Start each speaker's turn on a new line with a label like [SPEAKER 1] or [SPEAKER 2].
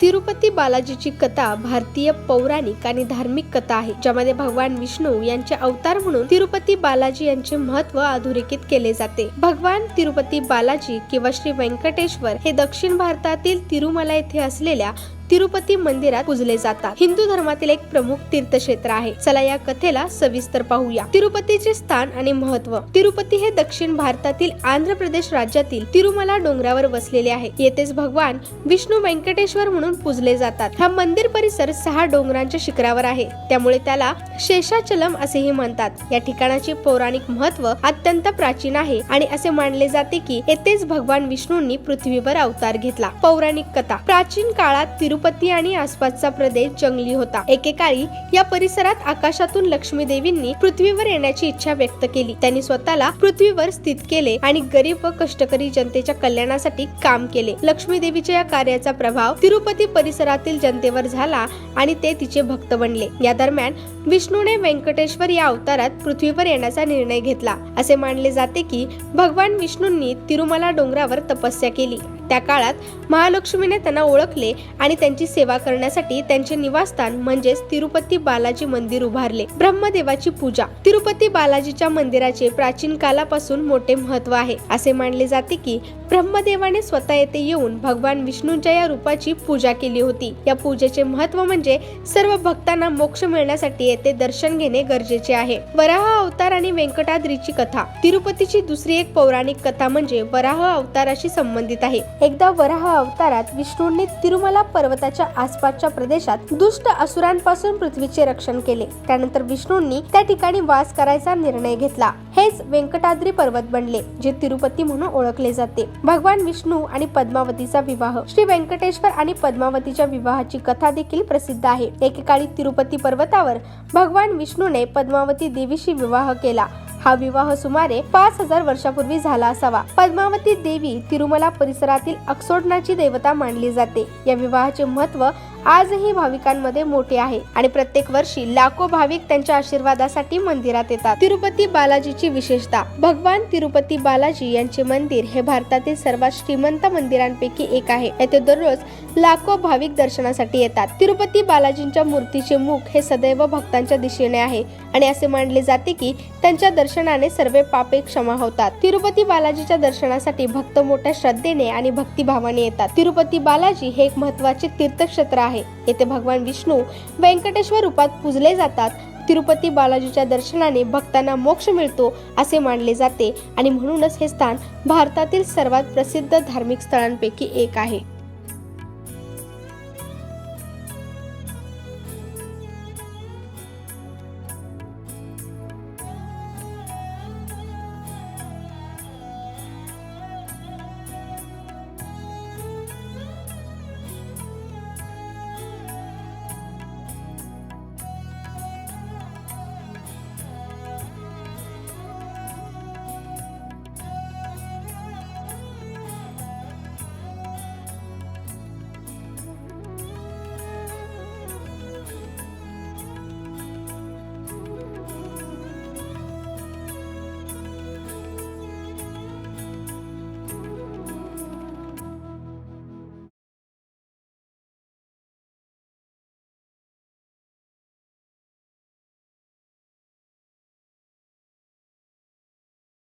[SPEAKER 1] तिरुपती बालाजीची कथा भारतीय पौराणिक आणि धार्मिक कथा आहे ज्यामध्ये भगवान विष्णू यांचे अवतार म्हणून तिरुपती बालाजी यांचे महत्त्व अधोरेखित केले जाते. भगवान तिरुपती बालाजी किंवा श्री व्यंकटेश्वर हे दक्षिण भारतातील तिरुमला येथे असलेल्या तिरुपती मंदिरात पूजले जातात. हिंदू धर्मातील एक प्रमुख तीर्थक्षेत्र आहे. चला या कथेला सविस्तर पाहूया. तिरुपतीचे स्थान आणि महत्त्व तिरुपती हे दक्षिण भारतातील आंध्र प्रदेश राज्यातील तिरुमला डोंगरावर वसलेले आहे. येथेच भगवान विष्णू व्यंकटेश्वर म्हणून पूजले जातात. हा मंदिर परिसर सहा डोंगरांच्या शिखरावर आहे. त्यामुळे त्याला शेषाचलम असेही म्हणतात. या ठिकाणाचे पौराणिक महत्त्व अत्यंत प्राचीन आहे आणि असे मानले जाते की येथेच भगवान विष्णूंनी पृथ्वीवर अवतार घेतला. पौराणिक कथा. प्राचीन काळात तिरुपती आणि आसपासचा प्रदेश जंगली होता. एकेकाळी या परिसरात आकाशातून लक्ष्मी देवींनी पृथ्वीवर येण्याची इच्छा व्यक्त केली. त्यांनी स्वतःला पृथ्वीवर स्थित केले आणि गरीब व कष्टकरी जनतेच्या कल्याणासाठी काम केले. लक्ष्मी देवीच्या या कार्याचा प्रभाव तिरुपती परिसरातील जनतेवर झाला आणि ते तिचे भक्त बनले. या दरम्यान विष्णूने व्यंकटेश्वर या अवतारात पृथ्वीवर येण्याचा निर्णय घेतला. असे मानले जाते की भगवान विष्णूंनी तिरुमला डोंगरावर तपस्या केली. त्या काळात महालक्ष्मीने त्यांना ओळखले आणि त्यांची सेवा करण्यासाठी त्यांचे निवासस्थान म्हणजेच तिरुपती बालाजी मंदिर उभारले. ब्रह्मदेवाची पूजा. तिरुपती बालाजीच्या मंदिराचे प्राचीन कालापासून मोठे महत्त्व आहे. असे मानले जाते की ब्रह्मदेवाने स्वतः येथे येऊन भगवान विष्णूंच्या या रूपाची पूजा केली होती. या पूजेचे महत्त्व म्हणजे सर्व भक्तांना मोक्ष मिळण्यासाठी येथे दर्शन घेणे गरजेचे आहे. वराह अवतार आणि व्यंकटाद्रीची कथा. तिरुपतीची दुसरी एक पौराणिक कथा म्हणजे वराह अवताराशी संबंधित आहे. एकदा वराह अवतारात विष्णूंनी तिरुमला पर्वताच्या आसपासच्या प्रदेशात दुष्ट असुरांपासून पृथ्वीचे रक्षण केले. त्यानंतर विष्णूंनी त्या ठिकाणी वास करायचा निर्णय घेतला. हेच व्यंकटाद्री पर्वत बनले जे तिरुपती म्हणून ओळखले जाते. भगवान विष्णू आणि पद्मावतीचा विवाह. श्री व्यंकटेश्वर आणि पद्मावतीच्या विवाहाची कथा देखील प्रसिद्ध आहे. एकेकाळी तिरुपती पर्वतावर भगवान विष्णूने पद्मावती देवीशी विवाह केला. हा विवाह सुमारे पाच हजार वर्षापूर्वी झाला असावा. पद्मावती देवी तिरुमला परिसरातील अक्सोडनाची देवता मानली जाते. या विवाहाचे महत्त्व आजही भाविकांमध्ये मोठे आहे आणि प्रत्येक वर्षी लाखो भाविक त्यांच्या आशीर्वादासाठी मंदिरात येतात. तिरुपती बालाजीची विशेषता. भगवान तिरुपती बालाजी यांचे मंदिर हे भारतातील सर्वात श्रीमंत मंदिरांपैकी एक आहे. येथे दररोज लाखो भाविक दर्शनासाठी येतात. तिरुपती बालाजींच्या मूर्तीचे मुख हे सदैव भक्तांच्या दिशेने आहे आणि असे मानले जाते की त्यांच्या दर्शन दर्शनाने सर्व पापे क्षमा होतात. तिरुपती बालाजीच्या दर्शनासाठी भक्त मोठ्या श्रद्धेने आणि भक्तिभावाने येतात. तिरुपती बालाजी हे एक महत्त्वाचे तीर्थक्षेत्र आहे. येथे भगवान विष्णू व्यंकटेश्वर रूपात पूजले जातात. तिरुपती बालाजीच्या दर्शनाने भक्तांना मोक्ष मिळतो असे मानले जाते आणि म्हणूनच हे स्थान भारतातील सर्वात प्रसिद्ध धार्मिक स्थळांपैकी एक आहे.